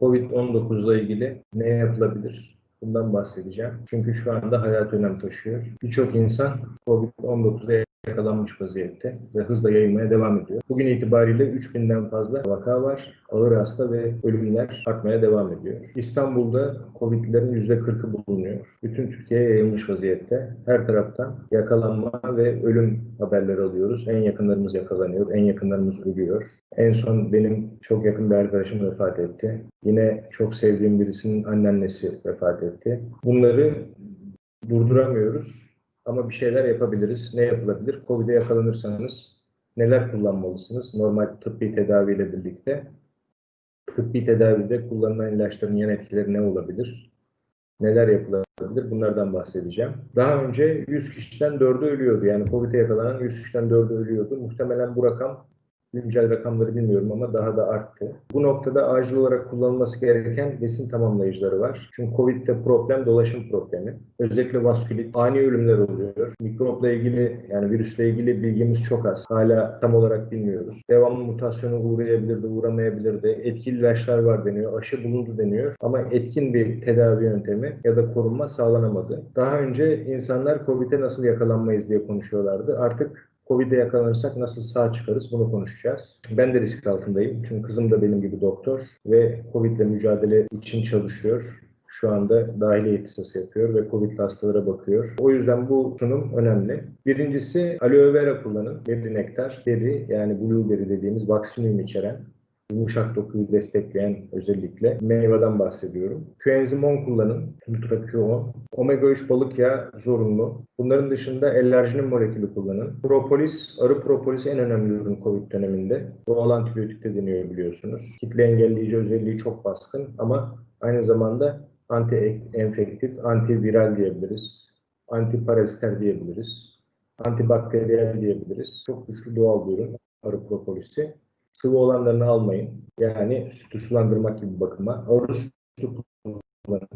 Covid-19 ile ilgili ne yapılabilir? Bundan bahsedeceğim. Çünkü şu anda hayat önem taşıyor. Birçok insan Covid-19'a yakalanmış vaziyette ve hızla yayılmaya devam ediyor. Bugün itibariyle 3000'den fazla vaka var. Ağır hasta ve ölümler artmaya devam ediyor. İstanbul'da Covid'lerin %40'ı bulunuyor. Bütün Türkiye'ye yayılmış vaziyette. Her taraftan yakalanma ve ölüm haberleri alıyoruz. En yakınlarımız yakalanıyor, en yakınlarımız ölüyor. En son benim çok yakın bir arkadaşım vefat etti. Yine çok sevdiğim birisinin anneannesi vefat etti. Bunları durduramıyoruz ama bir şeyler yapabiliriz. Ne yapılabilir? Covid'e yakalanırsanız neler kullanmalısınız? Normal tıbbi tedaviyle birlikte. Tıbbi tedavide kullanılan ilaçların yan etkileri ne olabilir? Neler yapılabilir? Bunlardan bahsedeceğim. Daha önce 100 kişiden 4'ü ölüyordu. Yani Covid'e yakalanan 100 kişiden 4'ü ölüyordu. Muhtemelen bu rakam güncel rakamları bilmiyorum ama daha da arttı. Bu noktada acil olarak kullanılması gereken besin tamamlayıcıları var. Çünkü COVID'de problem dolaşım problemi. Özellikle vaskülit, ani ölümler oluyor. Mikropla ilgili yani virüsle ilgili bilgimiz çok az. Hala tam olarak bilmiyoruz. Devamlı mutasyona uğrayabilirdi, uğramayabilirdi. Etkili ilaçlar var deniyor, aşı bulundu deniyor. Ama etkin bir tedavi yöntemi ya da korunma sağlanamadı. Daha önce insanlar COVID'e nasıl yakalanmayız diye konuşuyorlardı. Artık Covid'e yakalanırsak nasıl sağ çıkarız bunu konuşacağız. Ben de risk altındayım çünkü kızım da benim gibi doktor ve Covid'le mücadele için çalışıyor. Şu anda dahiliye ihtisası yapıyor ve Covid hastalara bakıyor. O yüzden bu sunum önemli. Birincisi aloe vera kullanın. Berry nektar, berry yani blueberry dediğimiz vaksinyum içeren yumuşak dokuyu destekleyen özellikle meyveden bahsediyorum. Coenzim 10 kullanın, Nutra-Q10. Omega 3 balık yağı zorunlu. Bunların dışında ellerjinin molekülü kullanın. Propolis, arı propolis en önemli ürün COVID döneminde. Doğal antibiyotik de deniyor biliyorsunuz. Kitle engelleyici özelliği çok baskın ama aynı zamanda anti-enfektif, antiviral diyebiliriz. Antiparaziter diyebiliriz. Antibakteriyel diyebiliriz. Çok güçlü doğal bir ürün arı propolisi sıvı olanlarını almayın. Yani sütü sulandırmak gibi bakıma. Ağır sütü kullanın.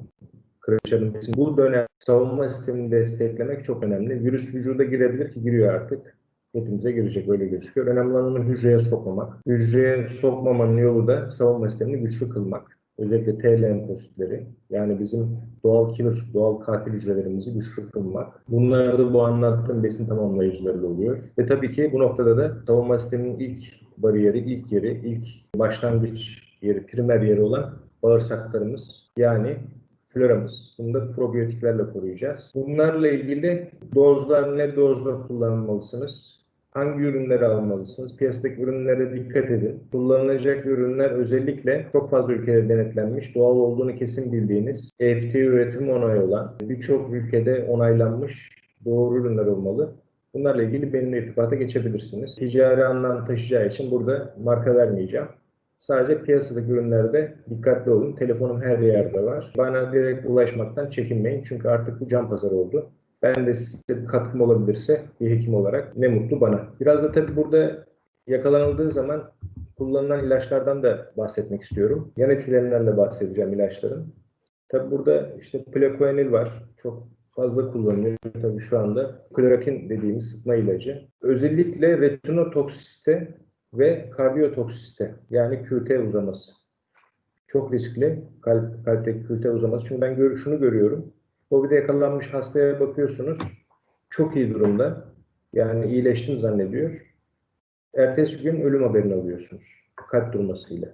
Kırışanın Bu dönem savunma sistemini desteklemek çok önemli. Virüs vücuda girebilir ki giriyor artık. Hepimize girecek öyle gözüküyor. Önemli olan onu hücreye sokmamak. Hücreye sokmamanın yolu da savunma sistemini güçlü kılmak. Özellikle T lenfositleri yani bizim doğal killer, doğal katil hücrelerimizi güçlü kılmak. Bunlar da bu anlattığım besin tamamlayıcılarıyla oluyor. Ve tabii ki bu noktada da savunma sisteminin ilk bariyeri, ilk yeri, ilk başlangıç yeri, primer yeri olan bağırsaklarımız yani floramız. Bunu da probiyotiklerle koruyacağız. Bunlarla ilgili dozlar ne dozla kullanmalısınız? Hangi ürünleri almalısınız? Piyasadaki ürünlere dikkat edin. Kullanılacak ürünler özellikle çok fazla ülkede denetlenmiş, doğal olduğunu kesin bildiğiniz, FDA üretim onayı olan, birçok ülkede onaylanmış doğru ürünler olmalı. Bunlarla ilgili benimle irtibata geçebilirsiniz. Ticari anlam taşıyacağı için burada marka vermeyeceğim. Sadece piyasadaki ürünlerde dikkatli olun. Telefonum her yerde var. Bana direkt ulaşmaktan çekinmeyin. Çünkü artık bu can pazarı oldu. Ben de size katkım olabilirse bir hekim olarak ne mutlu bana. Biraz da tabii burada yakalanıldığı zaman kullanılan ilaçlardan da bahsetmek istiyorum. Yan etkilerinden de bahsedeceğim ilaçların. Tabii burada işte plakoenil var. Çok fazla kullanılıyor tabii şu anda. Klorokin dediğimiz sıtma ilacı. Özellikle retinotoksiste ve kardiyotoksiste yani QT uzaması. Çok riskli kalp, kalpteki QT uzaması. Çünkü ben gör, şunu görüyorum. COVID'e yakalanmış hastaya bakıyorsunuz. Çok iyi durumda. Yani iyileştim zannediyor. Ertesi gün ölüm haberini alıyorsunuz. Kalp durmasıyla.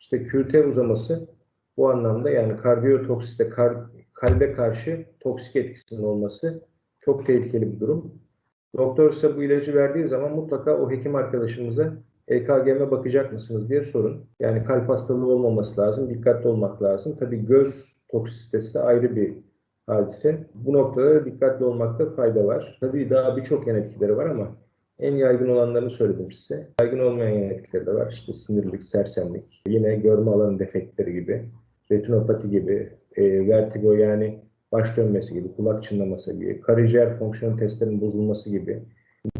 İşte QT uzaması bu anlamda yani kardiyotoksiste, kar, kalbe karşı toksik etkisinin olması çok tehlikeli bir durum. Doktor ise bu ilacı verdiği zaman mutlaka o hekim arkadaşımıza EKG'me bakacak mısınız diye sorun. Yani kalp hastalığı olmaması lazım, dikkatli olmak lazım. Tabii göz toksisitesi ayrı bir hadise. Bu noktada dikkatli olmakta fayda var. Tabii daha birçok yan etkileri var ama en yaygın olanlarını söyledim size. Yaygın olmayan yan etkileri de var. İşte sinirlik, sersemlik, yine görme alanı defektleri gibi, retinopati gibi, e, vertigo yani baş dönmesi gibi, kulak çınlaması gibi, karaciğer fonksiyon testlerinin bozulması gibi,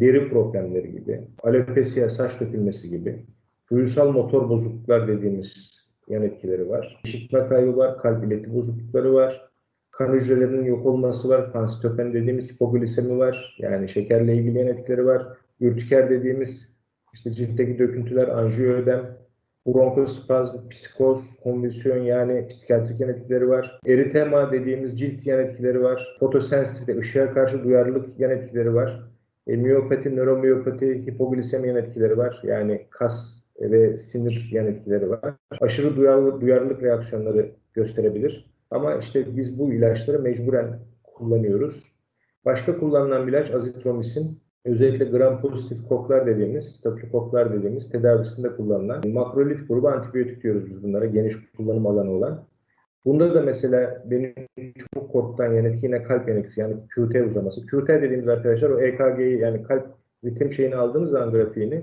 deri problemleri gibi, alopesiya, saç dökülmesi gibi, duysal motor bozukluklar dediğimiz yan etkileri var. İşitme kaybı var, kalp ileti bozuklukları var, kan hücrelerinin yok olması var, pansitopen dediğimiz hipoglisemi var, yani şekerle ilgili yan etkileri var, ürtiker dediğimiz işte ciltteki döküntüler, anjiyoödem, bronkospazm, psikoz, konvülsiyon yani psikiyatrik yan etkileri var. Eritema dediğimiz cilt yan etkileri var. Fotosensitivite, ışığa karşı duyarlılık yan etkileri var. E, miyopati, nöromiyopati, hipoglisemi yan etkileri var. Yani kas ve sinir yan etkileri var. Aşırı duyarlı, duyarlılık reaksiyonları gösterebilir. Ama işte biz bu ilaçları mecburen kullanıyoruz. Başka kullanılan ilaç azitromisin. Özellikle gram pozitif koklar dediğimiz, stafilokoklar dediğimiz tedavisinde kullanılan makrolit grubu antibiyotik diyoruz biz bunlara geniş kullanım alanı olan. Bunda da mesela benim çok korkutan yan yine kalp yan yani QT uzaması. QT dediğimiz arkadaşlar o EKG'yi yani kalp ritim şeyini aldığınız zaman grafiğini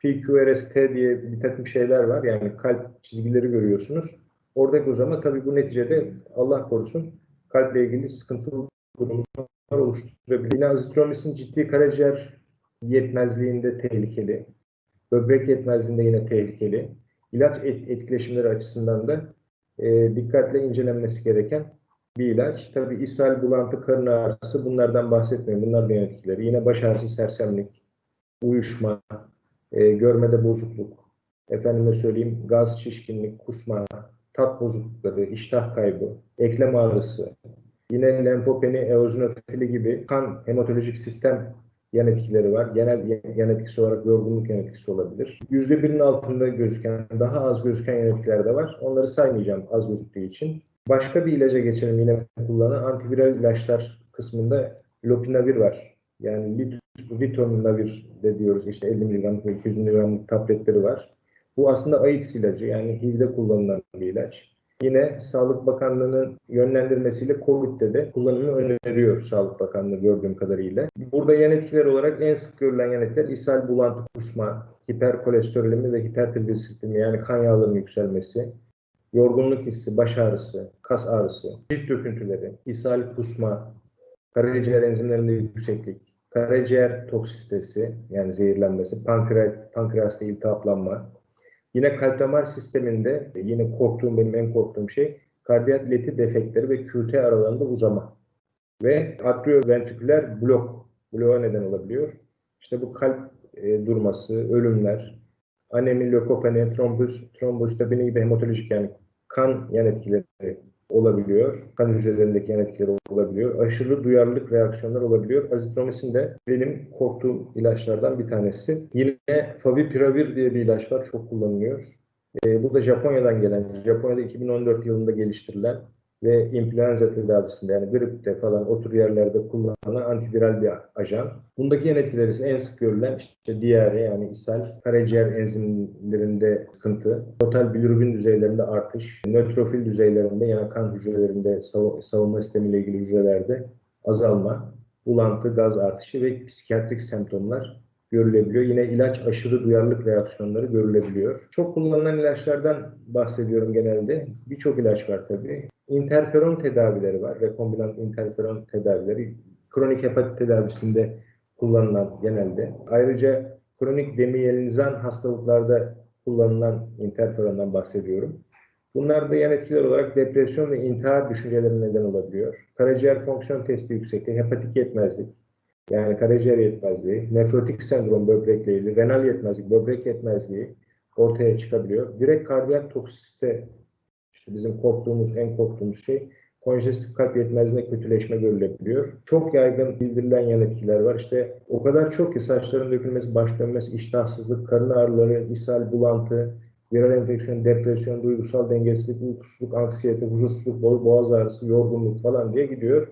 PQRST diye bir takım şeyler var. Yani kalp çizgileri görüyorsunuz. Oradaki uzama tabii bu neticede Allah korusun kalple ilgili sıkıntılı durumlar oluşturabilir. Azitromisin ciddi karaciğer yetmezliğinde tehlikeli. Böbrek yetmezliğinde yine tehlikeli. İlaç et, etkileşimleri açısından da e, dikkatle incelenmesi gereken bir ilaç. Tabii ishal, bulantı, karın ağrısı bunlardan bahsetmiyorum. Bunlar da etkileri. Yine baş ağrısı, sersemlik, uyuşma, e, görmede bozukluk, efendime söyleyeyim gaz, şişkinlik, kusma, tat bozuklukları, iştah kaybı, eklem ağrısı, yine lenfopeni, eozinofili gibi kan hematolojik sistem yan etkileri var. Genel yan etkisi olarak yorgunluk yan etkisi olabilir. Yüzde birinin altında gözüken, daha az gözüken yan etkiler de var. Onları saymayacağım az gözüktüğü için. Başka bir ilaca geçelim yine kullanan antiviral ilaçlar kısmında lopinavir var. Yani Ritonavir de diyoruz işte 50 mg ve 200 mg tabletleri var. Bu aslında AIDS ilacı yani HIV'de kullanılan bir ilaç. Yine Sağlık Bakanlığı'nın yönlendirmesiyle COVID'de de kullanımı öneriyor Sağlık Bakanlığı gördüğüm kadarıyla. Burada yan etkiler olarak en sık görülen yan etkiler ishal, bulantı, kusma, hiperkolesterolemi ve hipertrigliseritmi yani kan yağlarının yükselmesi, yorgunluk hissi, baş ağrısı, kas ağrısı, cilt döküntüleri, ishal, kusma, karaciğer enzimlerinde yükseklik, karaciğer toksisitesi yani zehirlenmesi, pankreas, pankreasta iltihaplanma. Yine kalp damar sisteminde yine korktuğum benim en korktuğum şey kardiyat leti defektleri ve QT aralarında uzama. Ve atrioventriküler blok, bloğa neden olabiliyor. İşte bu kalp e, durması, ölümler, anemi, lökopeni, trombus, trombositopeni gibi hematolojik yani kan yan etkileri olabiliyor. Kan hücrelerindeki yan etkileri olabiliyor. Aşırı duyarlılık reaksiyonlar olabiliyor. Azitromisin de benim korktuğum ilaçlardan bir tanesi. Yine favipiravir diye bir ilaç var. Çok kullanılıyor. E, bu da Japonya'dan gelen, Japonya'da 2014 yılında geliştirilen ve influenza tedavisinde yani gripte falan o tür yerlerde kullanılan antiviral bir ajan. Bundaki yan etkileri ise en sık görülen işte diyare yani ishal, karaciğer enzimlerinde sıkıntı, total bilirubin düzeylerinde artış, nötrofil düzeylerinde yani kan hücrelerinde savunma sistemiyle ilgili hücrelerde azalma, bulantı, gaz artışı ve psikiyatrik semptomlar görülebiliyor. Yine ilaç aşırı duyarlılık reaksiyonları görülebiliyor. Çok kullanılan ilaçlardan bahsediyorum genelde. Birçok ilaç var tabii. Interferon tedavileri var. Rekombinant interferon tedavileri. Kronik hepatit tedavisinde kullanılan genelde. Ayrıca kronik demiyelizan hastalıklarda kullanılan interferondan bahsediyorum. Bunlar da yan etkiler olarak depresyon ve intihar düşüncelerine neden olabiliyor. Karaciğer fonksiyon testi yüksekliği, hepatik yetmezlik, yani karaciğer yetmezliği, nefrotik sendrom böbrekle ilgili, renal yetmezlik, böbrek yetmezliği ortaya çıkabiliyor. Direkt kardiyak toksisite, işte bizim korktuğumuz, en korktuğumuz şey konjestif kalp yetmezliğine kötüleşme görülebiliyor. Çok yaygın bildirilen yan etkiler var. İşte o kadar çok ki saçların dökülmesi, baş dönmesi, iştahsızlık, karın ağrıları, ishal, bulantı, viral enfeksiyon, depresyon, duygusal dengesizlik, uykusuzluk, anksiyete, huzursuzluk, boğaz ağrısı, yorgunluk falan diye gidiyor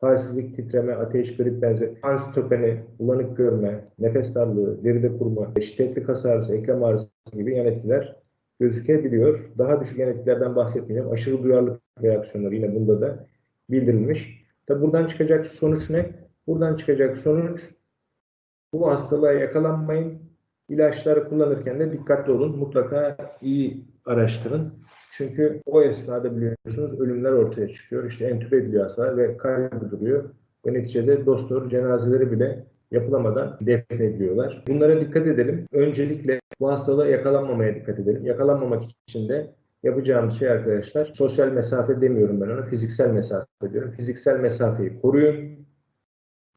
halsizlik, titreme, ateş, grip benzeri, ansitopeni, bulanık görme, nefes darlığı, deride kurma, şiddetli kas ağrısı, eklem ağrısı gibi yan etkiler gözükebiliyor. Daha düşük yan etkilerden bahsetmeyeceğim. Aşırı duyarlılık reaksiyonları yine bunda da bildirilmiş. Tabi buradan çıkacak sonuç ne? Buradan çıkacak sonuç bu hastalığa yakalanmayın. İlaçları kullanırken de dikkatli olun. Mutlaka iyi araştırın. Çünkü o esnada biliyorsunuz ölümler ortaya çıkıyor. İşte entübe ediliyor hasta ve kaybı duruyor. Ve neticede dostlar cenazeleri bile yapılamadan defnediliyorlar. Bunlara dikkat edelim. Öncelikle bu hastalığa yakalanmamaya dikkat edelim. Yakalanmamak için de yapacağımız şey arkadaşlar sosyal mesafe demiyorum ben ona fiziksel mesafe diyorum. Fiziksel mesafeyi koruyun.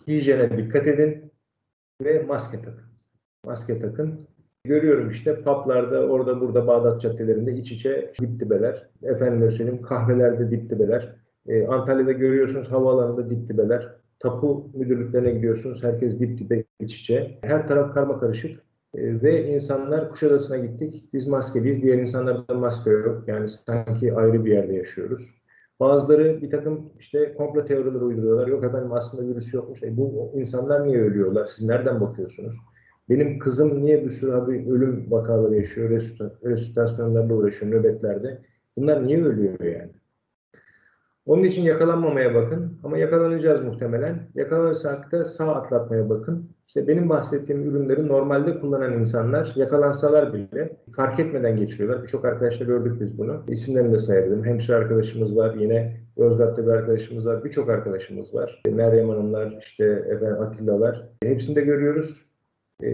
Hijyene dikkat edin ve maske takın. Maske takın. görüyorum işte publarda orada burada Bağdat caddelerinde iç içe dip dibeler. Efendime söyleyeyim kahvelerde dip dibeler. Ee, Antalya'da görüyorsunuz havaalanında dip dibeler. Tapu müdürlüklerine gidiyorsunuz herkes dip dibe iç içe. Her taraf karma karışık. Ee, ve insanlar Kuşadası'na gittik. Biz maskeliyiz. Diğer insanlarda maske yok. Yani sanki ayrı bir yerde yaşıyoruz. Bazıları bir takım işte komplo teorileri uyduruyorlar. Yok efendim aslında virüs yokmuş. E bu insanlar niye ölüyorlar? Siz nereden bakıyorsunuz? Benim kızım niye bir sürü abi ölüm vakaları yaşıyor? Resüta- Resütasyonlarla uğraşıyor nöbetlerde. Bunlar niye ölüyor yani? Onun için yakalanmamaya bakın. Ama yakalanacağız muhtemelen. Yakalanırsak da sağ atlatmaya bakın. İşte benim bahsettiğim ürünleri normalde kullanan insanlar yakalansalar bile fark etmeden geçiriyorlar. Birçok arkadaşla gördük biz bunu. İsimlerini de sayabilirim. Hemşire arkadaşımız var. Yine Yozgat'ta bir arkadaşımız var. Birçok arkadaşımız var. Meryem Hanımlar, işte efendim Atilla'lar. Hepsini de görüyoruz. Ee,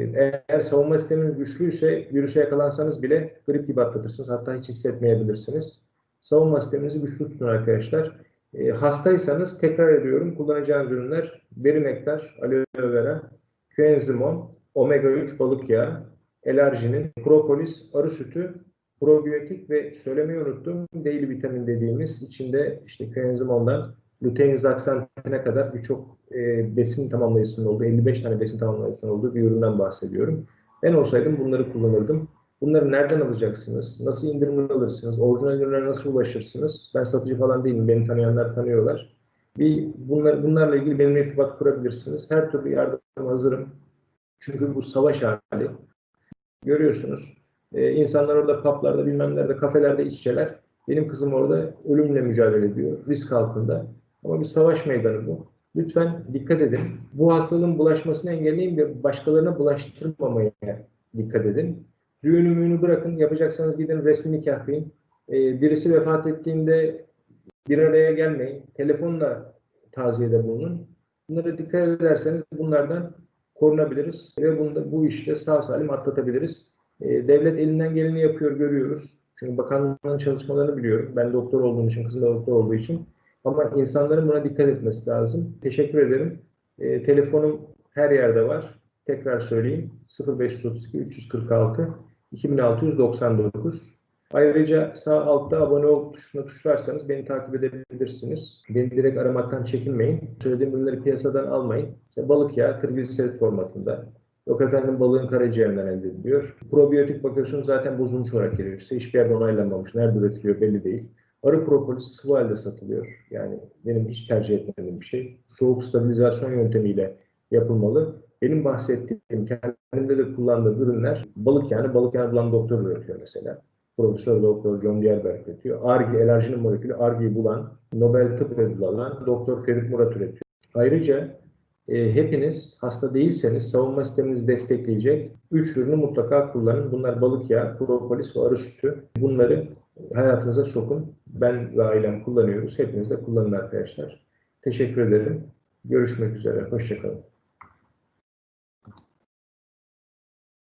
Eğer savunma sisteminiz güçlüyse virüse yakalansanız bile grip gibi atlatırsınız. Hatta hiç hissetmeyebilirsiniz. Savunma sisteminizi güçlü tutun arkadaşlar. E, hastaysanız tekrar ediyorum kullanacağınız ürünler deri aloe vera, Coenzimon, omega 3 balık yağı, elarjinin, propolis, arı sütü, probiyotik ve söylemeyi unuttum değil vitamin dediğimiz içinde işte coenzimondan lutein zaksantine kadar birçok e, besin tamamlayıcısının olduğu 55 tane besin tamamlayıcısının olduğu bir üründen bahsediyorum. Ben olsaydım bunları kullanırdım. Bunları nereden alacaksınız? Nasıl indirimli alırsınız? Orijinal ürünlere nasıl ulaşırsınız? Ben satıcı falan değilim. Beni tanıyanlar tanıyorlar. Bir bunlar, bunlarla ilgili benimle irtibat kurabilirsiniz. Her türlü yardıma hazırım. Çünkü bu savaş hali. Görüyorsunuz. Ee, insanlar orada publarda, bilmem nerede, kafelerde içeceler. Benim kızım orada ölümle mücadele ediyor. Risk altında. Ama bir savaş meydanı bu. Lütfen dikkat edin. Bu hastalığın bulaşmasını engelleyin ve başkalarına bulaştırmamaya dikkat edin. Düğünü müğünü bırakın. Yapacaksanız gidin resmi nikah kıyın. Ee, birisi vefat ettiğinde bir araya gelmeyin. Telefonla taziyede bulunun. Bunlara dikkat ederseniz bunlardan korunabiliriz ve bunda, bu işte sağ salim atlatabiliriz. Ee, devlet elinden geleni yapıyor, görüyoruz. Çünkü bakanlığın çalışmalarını biliyorum. Ben doktor olduğum için, kızım da doktor olduğu için. Ama insanların buna dikkat etmesi lazım. Teşekkür ederim. Ee, telefonum her yerde var. Tekrar söyleyeyim. 0532 346 2699. Ayrıca sağ altta abone ol tuşuna tuşlarsanız beni takip edebilirsiniz. Beni direkt aramaktan çekinmeyin. Söylediğim ürünleri piyasadan almayın. İşte balık yağı trigliserit formatında. Yok efendim balığın karaciğerinden elde ediliyor. Probiyotik bakıyorsunuz zaten bozulmuş olarak geliyor. İşte hiçbir yerde onaylanmamış. Nerede üretiliyor belli değil. Arı propolis sıvı halde satılıyor. Yani benim hiç tercih etmediğim bir şey. Soğuk stabilizasyon yöntemiyle yapılmalı. Benim bahsettiğim, kendimde de kullandığım ürünler balık yani balık yağı bulan doktor üretiyor mesela. Profesör Doktor John Gerber üretiyor. Argi, elerjinin molekülü Argi'yi bulan, Nobel Tıp Ödülü alan Doktor Ferit Murat üretiyor. Ayrıca e, hepiniz hasta değilseniz savunma sisteminizi destekleyecek 3 ürünü mutlaka kullanın. Bunlar balık yağı, propolis ve arı sütü. Bunları hayatınıza sokun. Ben ve ailem kullanıyoruz. Hepiniz de kullanın arkadaşlar. Teşekkür ederim. Görüşmek üzere. Hoşçakalın.